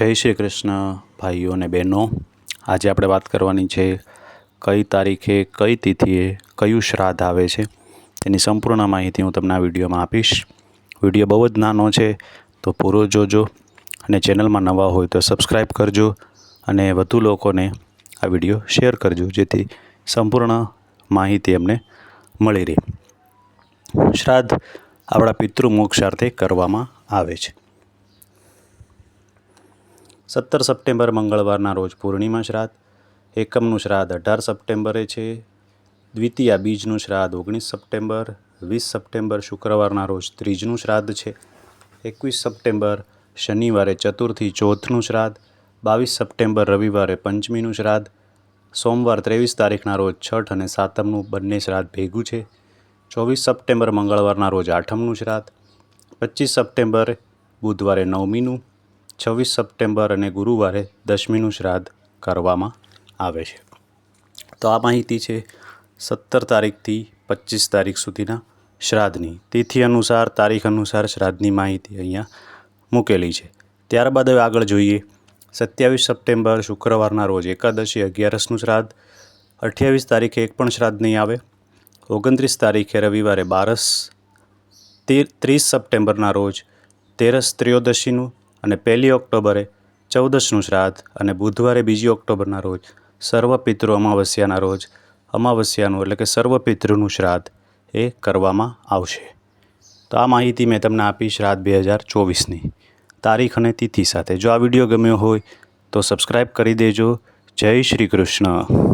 જય શ્રી કૃષ્ણ ભાઈઓ અને બહેનો. આજે આપણે વાત કરવાની છે કઈ તારીખે, કઈ તિથિએ કયું શ્રાદ્ધ આવે છે. તેની સંપૂર્ણ માહિતી હું તમને આ વિડીયોમાં આપીશ. વીડિયો બહુ જ નાનો છે, તો પૂરો જોજો અને ચેનલમાં નવા હોય તો સબસ્ક્રાઈબ કરજો અને વધુ લોકોને આ વીડિયો શેર કરજો, જેથી સંપૂર્ણ માહિતી એમને મળી રહે. શ્રાદ્ધ આપણા પિતૃ મોક્ષાર્થે કરવામાં આવે છે. સત્તર સપ્ટેમ્બર મંગળવારના રોજ પૂર્ણિમા શ્રાદ્ધ, એકમનું શ્રાદ્ધ અઢાર સપ્ટેમ્બરે છે, દ્વિતીયા બીજનું શ્રાદ્ધ ઓગણીસ સપ્ટેમ્બર, વીસ સપ્ટેમ્બર શુક્રવારના રોજ ત્રીજનું શ્રાદ્ધ છે, એકવીસ સપ્ટેમ્બર શનિવારે ચતુર્થી ચોથનું શ્રાદ્ધ, બાવીસ સપ્ટેમ્બર રવિવારે પંચમીનું શ્રાદ્ધ, સોમવાર ત્રેવીસ તારીખના રોજ છઠ અને સાતમનું બંને શ્રાદ્ધ ભેગું છે, ચોવીસ સપ્ટેમ્બર મંગળવારના રોજ આઠમનું શ્રાદ્ધ, પચીસ સપ્ટેમ્બર બુધવારે નવમીનું છવ્વીસ સપ્ટેમ્બર અને ગુરુવારે દશમીનું શ્રાદ્ધ કરવામાં આવે છે. તો આ માહિતી છે સત્તર તારીખથી પચીસ તારીખ સુધીના શ્રાદ્ધની. તિથિ અનુસાર, તારીખ અનુસાર શ્રાદ્ધની માહિતી અહીંયા મૂકેલી છે. ત્યારબાદ હવે આગળ જોઈએ. સત્યાવીસ સપ્ટેમ્બર, શુક્રવારના રોજ એકાદશી, અગિયારસનું શ્રાદ્ધ. અઠ્યાવીસ તારીખે એક પણ શ્રાદ્ધ નહીં આવે. ઓગણત્રીસ તારીખે રવિવારે બારસ, તેર, ત્રીસ સપ્ટેમ્બરના રોજ તેરસ ત્રયોદશીનું અને પહેલી ઓક્ટોબરે ચૌદસનું શ્રાદ્ધ અને બુધવારે બીજી ઓક્ટોબરના રોજ સર્વ પિતૃ અમાવસ્યાના રોજ અમાવસ્યાનું એટલે કે સર્વ પિતૃનું શ્રાદ્ધ એ કરવામાં આવશે. તો આ માહિતી મેં તમને આપી શ્રાદ્ધ બે હજાર ચોવીસની તારીખ અને તિથિ સાથે. જો આ વીડિયો ગમ્યો હોય તો સબસ્ક્રાઈબ કરી દેજો. જય શ્રી કૃષ્ણ.